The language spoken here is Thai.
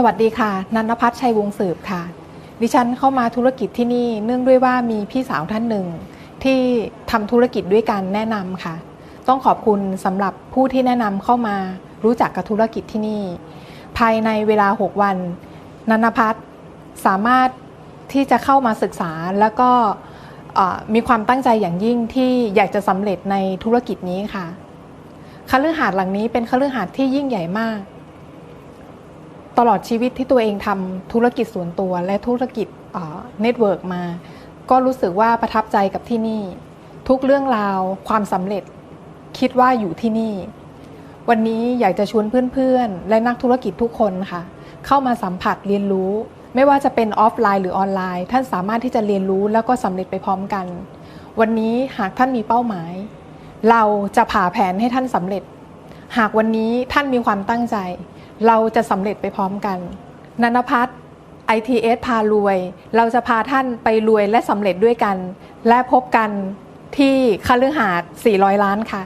สวัสดีค่ะ นันพัฒน์ชัยวงศ์สืบค่ะ ดิฉันเข้ามาธุรกิจที่นี่เนื่องด้วยว่ามีพี่สาวท่านหนึ่ง ที่ทำธุรกิจด้วยกันแนะนำค่ะ ต้องขอบคุณสำหรับผู้ที่แนะนำเข้ามารู้จักกับธุรกิจที่นี่ ภายในเวลา 6 วัน นันพัฒน์สามารถที่จะเข้ามาศึกษาแล้วก็มีความตั้งใจอย่างยิ่งที่อยากจะสำเร็จในธุรกิจนี้ค่ะคฤหาสน์หลังนี้เป็นคฤหาสน์ที่ยิ่งใหญ่มาก ตลอดชีวิตที่ตัวเองทำธุรกิจส่วนตัวและธุรกิจเน็ตเวิร์กมา ก็รู้สึกว่าประทับใจกับที่นี่ ทุกเรื่องราวความสำเร็จคิดว่าอยู่ที่นี่ วันนี้อยากจะชวนเพื่อนๆ และนักธุรกิจทุกคนค่ะ เข้ามาสัมผัสเรียนรู้ ไม่ว่าจะเป็นออฟไลน์หรือออนไลน์ ท่านสามารถที่จะเรียนรู้แล้วก็สำเร็จไปพร้อมกัน วันนี้หากท่านมีเป้าหมาย เราจะผ่าแผนให้ท่านสำเร็จ หากวันนี้ท่านมีความตั้งใจ เราจะสำเร็จไปพร้อมกันนันพัฒน์ ITS พารวย เราจะพาท่านไปรวยและสำเร็จด้วยกัน และพบกันที่คฤหาสน์400 ล้านค่ะ